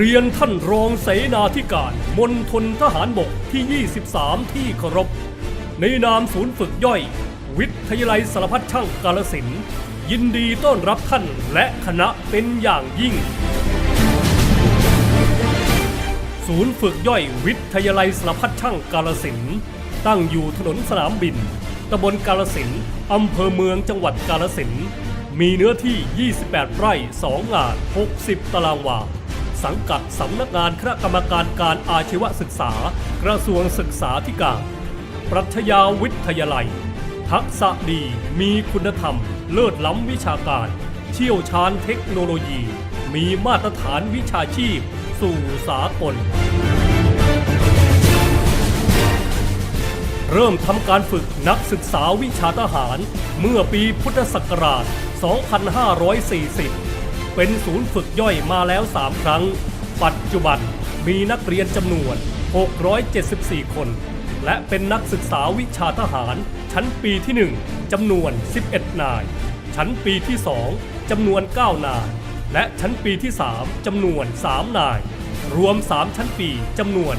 เรียนท่านรองเสนาธิการมณฑลทหารบกที่ 23 ที่เคารพ ในนามศูนย์ฝึกย่อย วิทยาลัยสารพัดช่างกาลสิน ยินดีต้อนรับท่านและคณะเป็นอย่างยิ่ง ศูนย์ฝึกย่อยวิทยาลัยสารพัดช่างกาลสิน ตั้งอยู่ถนนสนามบิน ตำบลกาลสินอำเภอเมืองจังหวัดกาลสิน มีเนื้อที่ 28 ไร่ 2 งาน 60 ตารางวา สังกัดสำนักงานคณะกรรมการการอาชีวศึกษา กระทรวงศึกษาธิการ ปรัชญาวิทยาลัย ทักษะดีมีคุณธรรม เลิศล้ำวิชาการ เชี่ยวชาญเทคโนโลยี มีมาตรฐานวิชาชีพ สู่สากลเริ่มทำการฝึกนักศึกษาวิชาทหาร เมื่อปีพุทธศักราช 2540 เป็นศูนย์ฝึกย่อยมาแล้ว 3 ครั้ง ปัจจุบันมีนักเรียนจำนวน 674 คน และเป็นนักศึกษาวิชาทหาร ชั้นปีที่ 1จำนวน 11 นาย ชั้นปีที่ 2จำนวน 9 นาย และชั้นปีที่ 3จำนวน 3 นาย รวม 3 ชั้นปีจำนวน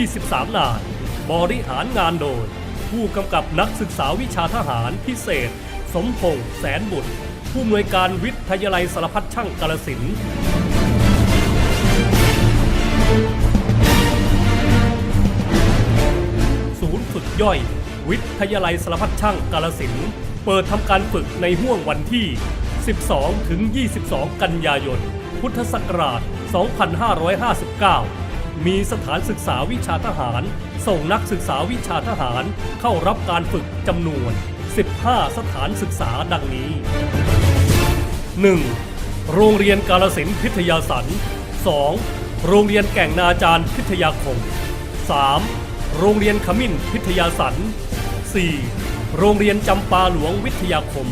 23 นาย บริหารงานโดย ผู้กำกับนักศึกษาวิชาทหารพิเศษ สมพงษ์แสนบุตร ผู้อำนวยการวิทยาลัยสารพัดช่างกาลสิณ์ศูนย์ฝึกย่อย วิทยาลัยสารพัดช่างกาลสิณ์เปิดทำการฝึกในห่วงวันที่ 12 ถึง 22 กันยายน พุทธศักราช 2559มีสถานศึกษาวิชาทหาร ส่งนักศึกษาวิชาทหารเข้ารับการฝึกจำนวน 15 สถานศึกษาดังนี้ 1. โรงเรียนกาลสินพิทยาสัน 2. โรงเรียนแก่งนาจารย์พิทยาคม 3. โรงเรียนขมิ้นพิทยาสัน 4. โรงเรียนจำปาหลวงวิทยาคม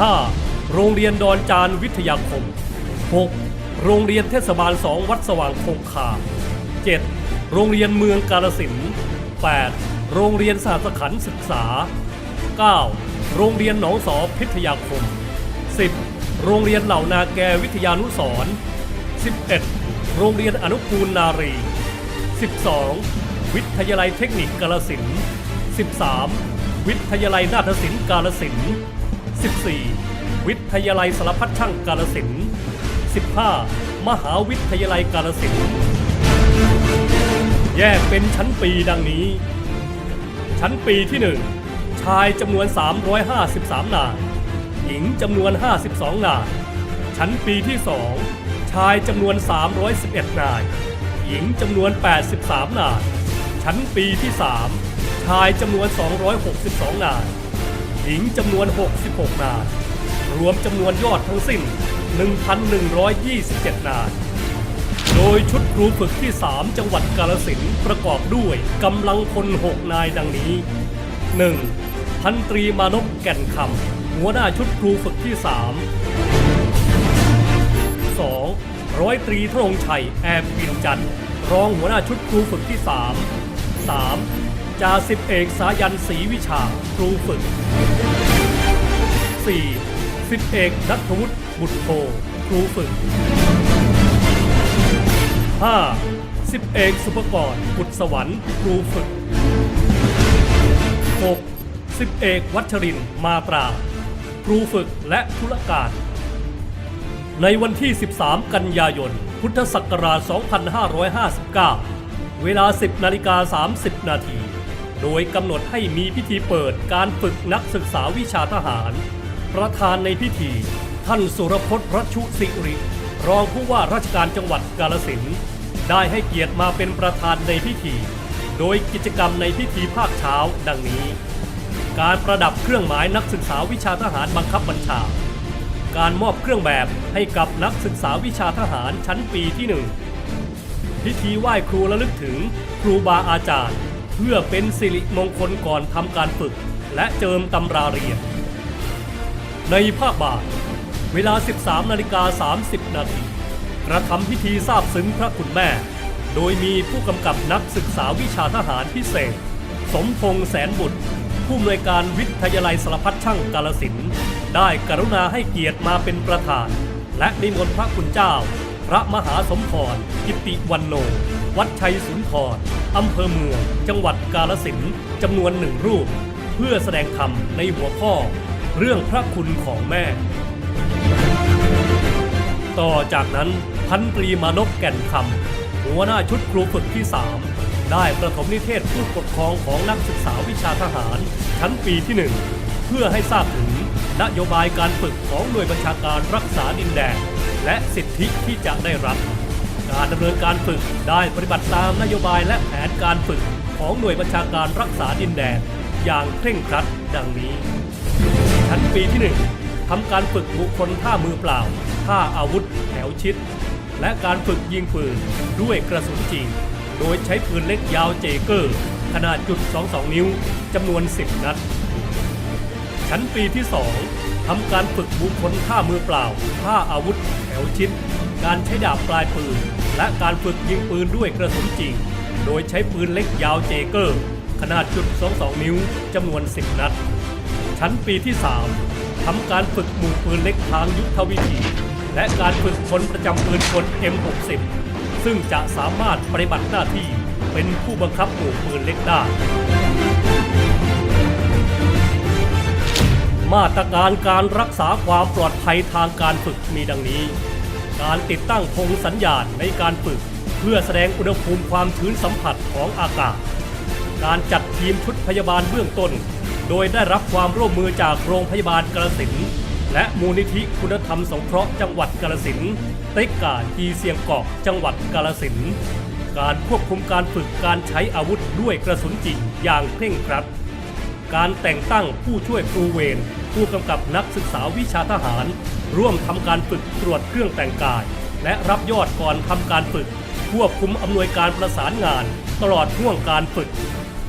5. โรงเรียนดอนจานวิทยาคม 6. โรงเรียนเทศบาล2วัดสว่างคงคา 7. โรงเรียนเมืองกาลสิน 8. โรงเรียนสหสขันศึกษา 9. โรงเรียนหนองสอพิทยาคม 10. โรงเรียนเหล่านาแกวิทยานุสร 11 โรงเรียนอนุกูลนารี 12 วิทยาลัยเทคนิคกาลสิน 13 วิทยาลัยนาฏศิลป์กาลสิน 14 วิทยาลัยสารพัดช่างกาลสิน 15 มหาวิทยาลัยกาลสิน แยกเป็นชั้นปีดังนี้ ชั้นปีที่1 ชายจำนวน 353 นาย หญิงจำนวน 52 นาย ชั้นปีที่ 2 ชายจำนวน 311 นาย หญิงจำนวน 83 นาย ชั้นปีที่ 3 ชายจำนวน 262 นาย หญิงจำนวน 66 นาย รวมจำนวนยอดทั้งสิ้น 1,127 นายโดยชุดครูฝึกที่ 3 จังหวัดกาลสินประกอบด้วยกำลังพล6นายดังนี้ 1. พันตรีมานพแก่นคำหัวหน้าชุดครูฝึกที่ 3 2. ร้อยตรีธงชัยแอบวินจันทร์รองหัวหน้าชุดครูฝึกที่ 3 3. จ่าสิบเอกสายันศรีวิชาครูฝึก 4. สิบเอกนัทวุฒิบุตรโทครูฝึก 5. สิบเอกสุภกรบุตรสวรรค์ครูฝึก 6. สิบเอกวัชรินมาตรา ครูฝึกและธุรการ ในวันที่ 13 กันยายน พุทธศักราช 2559 เวลา 10นาฬิกา30 นาที โดยกำหนดให้มีพิธีเปิดการฝึกนักศึกษาวิชาทหาร ประธานในพิธี ท่านสุรพจน์รัชุสิริ รองผู้ว่าราชการจังหวัดกาลสินธุ์ได้ให้เกียรติมาเป็นประธานในพิธี โดยกิจกรรมในพิธีภาคเช้าดังนี้ การประดับเครื่องหมายนักศึกษาวิชาทหารบังคับบัญชา การมอบเครื่องแบบให้กับนักศึกษาวิชาทหารชั้นปีที่หนึ่งพิธีไหว้ครูระลึกถึงครูบาอาจารย์ เพื่อเป็นสิริมงคลก่อนทำการฝึก และเจิมตำราเรียน ในภาคบ่ายเวลา 13นาฬิกา30 นาทีกระทำพิธีทราบซึ้งพระคุณแม่ โดยมีผู้กำกับนักศึกษาวิชาทหารพิเศษ สมพงษ์แสนบุตร ผู้อำนวยการวิทยาลัยสารพัดช่างกาลสินได้กรุณาให้เกียรติมาเป็นประธาน และนิมนต์พระคุณเจ้า พระมหาสมพรกิติวันโน วัดชัยสุนทรอำเภอเมือง จังหวัดกาลสินจำนวนหนึ่งรูป เพื่อแสดงธรรมในหัวข้อ เรื่องพระคุณของแม่ ต่อจากนั้นพันตรีมานพแก่นคำหัวหน้าชุดครูฝึกที่3 ได้ประถมนิเทศผู้ปกครองของนักศึกษาวิชาทหาร ชั้นปีที่ 1 เพื่อให้ทราบถึงนโยบายการฝึกของหน่วยบัญชาการรักษาดินแดนและสิทธิที่จะได้รับ การดำเนินการฝึกได้ปฏิบัติตามนโยบายและแผนการฝึกของหน่วยบัญชาการรักษาดินแดนอย่างเคร่งครัดดังนี้ ชั้นปีที่ 1ทำการฝึกบุคคลท่ามือเปล่า ท่าอาวุธแถวชิด และการฝึกยิงปืนด้วยกระสุนจริง โดยใช้ปืนเล็กยาวเจเกอร์ ขนาดจุด 22 นิ้วจำนวน 10 นัด ชั้นปีที่ 2ทำการฝึกบุคคลท่ามือเปล่าท่าอาวุธแถวชิด การใช้ดาบปลายปืน และการฝึกยิงปืนด้วยกระสุนจริง โดยใช้ปืนเล็กยาวเจเกอร์ ขนาดจุด 22 นิ้วจำนวน 10 นัด ชั้นปีที่ 3ทำการฝึกหมู่ปืนเล็กทางยุทธวิธีและการฝึกคนประจำปืนกล M60 ซึ่งจะสามารถปฏิบัติหน้าที่เป็นผู้บังคับหมู่ปืนเล็กได้มาตรการการรักษาความปลอดภัยทางการฝึกมีดังนี้ การติดตั้งธงสัญญาณในการฝึก เพื่อแสดงอุณหภูมิความชื้นสัมผัสของอากาศ การจัดทีมชุดพยาบาลเบื้องต้น โดยได้รับความร่วมมือจากโรงพยาบาลกาลสินและมูลนิธิคุณธรรมสงเคราะห์จังหวัดกาลสิน เต็กกาจีเซียงกาะจังหวัดกาลสินการควบคุมการฝึกการใช้อาวุธด้วยกระสุนจริงอย่างเคร่งครัด การแต่งตั้งผู้ช่วยครูเวรผู้กำกับนักศึกษาวิชาทหาร ร่วมทำการฝึกตรวจเครื่องแต่งกาย และรับยอดก่อนทำการฝึก ควบคุมอำนวยการประสานงาน ตลอดห่วงการฝึก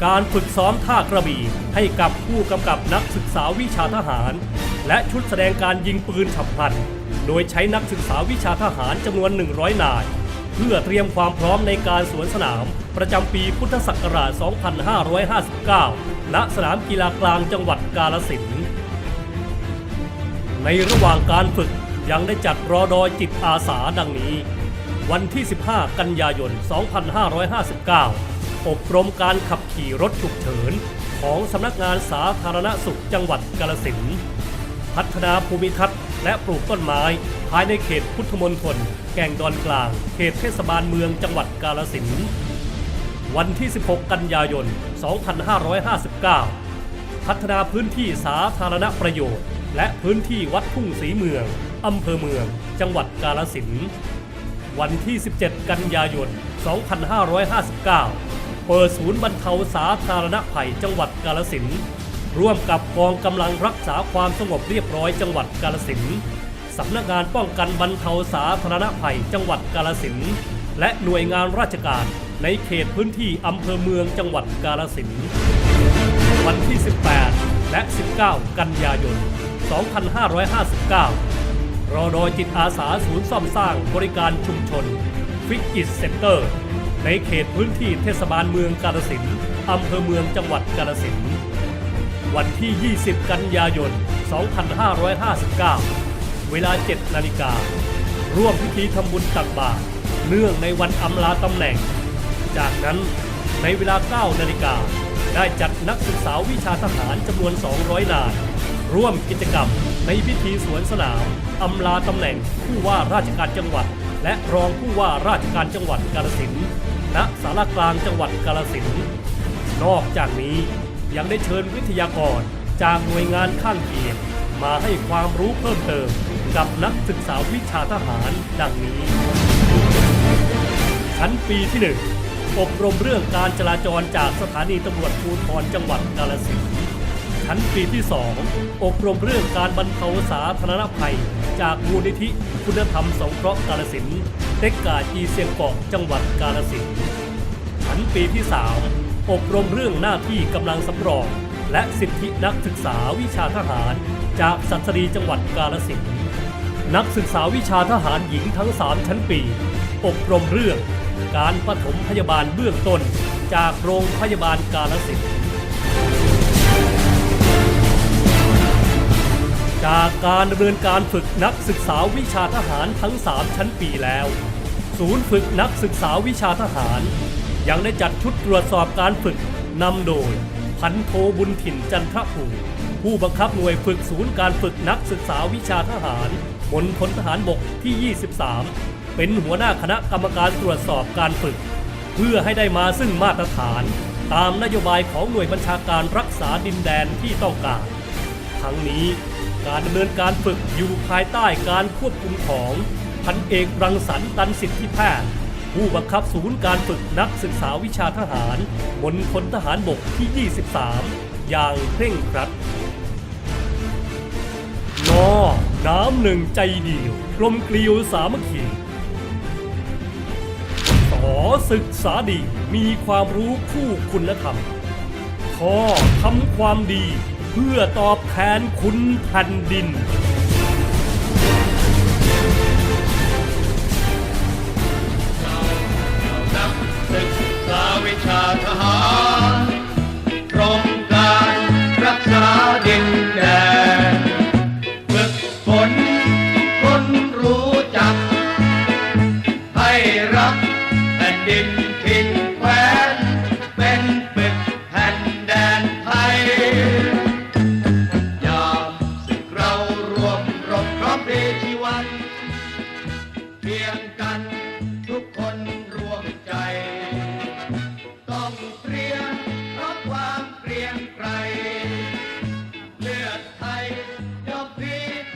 การฝึกซ้อมท่ากระบี่ให้กับผู้กำกับนักศึกษาวิชาทหาร และชุดแสดงการยิงปืนฉับพลัน โดยใช้นักศึกษาวิชาทหารจำนวน 100 นาย เพื่อเตรียมความพร้อมในการสวนสนาม ประจำปีพุทธศักราช 2559 ณ สนามกีฬากลางจังหวัดกาลสินธุ์ในระหว่างการฝึกยังได้จัดรอดอยจิตอาสาดังนี้ วันที่ 15 กันยายน 2559 อบรมการขับขี่รถฉุกเฉิน ของสำนักงานสาธารณสุขจังหวัดกาลสินธุ์พัฒนาภูมิทัศน์ และปลูกต้นไม้ ภายในเขตพุทธมณฑลแก่งดอนกลาง เขตเทศบาลเมืองจังหวัดกาลสินธุ์วันที่ 16 กันยายน 2559 พัฒนาพื้นที่สาธารณประโยชน์ และพื้นที่วัดทุ่งสีเมือง อำเภอเมือง จังหวัดกาลสินธุ์วันที่ 17 กันยายน 2559 เปิดศูนย์บรรเทาสาธารณภัยจังหวัดกาลสินธุ์ ร่วมกับกองกำลังรักษาความสงบเรียบร้อยจังหวัดกาลสินสำนักงานป้องกันบรรเทาสาธารณภัยจังหวัดกาลสินและหน่วยงานราชการในเขตพื้นที่อำเภอเมืองจังหวัดกาลสินวันที่ 18 และ 19 กันยายน 2559 รอดอยจิตอาสาศูนย์ซ่อมสร้างบริการชุมชนฟิกอิสเซ็นเตอร์ ในเขตพื้นที่เทศบาลเมืองกาลสินอำเภอเมืองจังหวัดกาลสิน วันที่ 20 กันยายน 2559 เวลา 7 นาฬิกา ร่วมพิธีทำบุญตักบาตรเนื่องในวันอำลาตำแหน่ง จากนั้นในเวลา 9 นาฬิกา ได้จัดนักศึกษาวิชาทหารจำนวน 200 นาย ร่วมกิจกรรมในพิธีสวนสนามอำลาตำแหน่งผู้ว่าราชการจังหวัด และรองผู้ว่าราชการจังหวัดกาลสินณสารกลางจังหวัดกาลสินนอกจากนี้ ยังได้เชิญวิทยากรจากหน่วยงานข้างเคียงมาให้ความรู้เพิ่มเติมกับนักศึกษาวิชาทหารดังนี้ ชั้นปีที่ 1 อบรมเรื่องการจราจรจากสถานีตำรวจภูธรจังหวัดกาลสินธุ์ชั้นปีที่ 2 อบรมเรื่องการบรรเทาสาธารณภัย จากมูลนิธิคุณธรรมสงเคราะห์กาลสินธุ์เต็กกาจีเซียงเกาะจังหวัดกาลสินธุ์ชั้นปีที่ 3 อบรมเรื่องหน้าที่กำลังสำรอง และสิทธินักศึกษาวิชาทหาร จากสัตรีจังหวัดกาลสินธุ์นักศึกษาวิชาทหารหญิงทั้ง 3 ชั้นปี อบรมเรื่อง การปฐมพยาบาลเบื้องต้น จากโรงพยาบาลกาลสินธุ์จากจากการดำเนินการฝึกนักศึกษาวิชาทหารทั้ง 3 ชั้นปีแล้ว ศูนย์ฝึกนักศึกษาวิชาทหาร ยังได้จัดชุดตรวจสอบการฝึกนำโดย พันโทบุญถิ่นจันทภูมิผู้บังคับหน่วยฝึกศูนย์การฝึกนักศึกษาวิชาทหารมณฑลทหารบกที่ 23 เป็นหัวหน้าคณะกรรมการตรวจสอบการฝึก เพื่อให้ได้มาซึ่งมาตรฐาน ตามนโยบายของหน่วยบัญชาการรักษาดินแดนที่ต้องการ ทั้งนี้การดำเนินการฝึกอยู่ภายใต้การควบคุมของพันเอกรังสรรค์ตันสิทธิแพทย์ ผู้บังคับศูนย์การฝึกนักศึกษาวิชาทหารบนพลทหารบกที่ 23 อย่างเคร่งครัดนอน้ำหนึ่งใจเดียวกลมเกลียวสามัคคีสอศึกษาดีมีความรู้คู่คุณธรรมขอทำความดีเพื่อตอบแทนคุณแผ่นดิน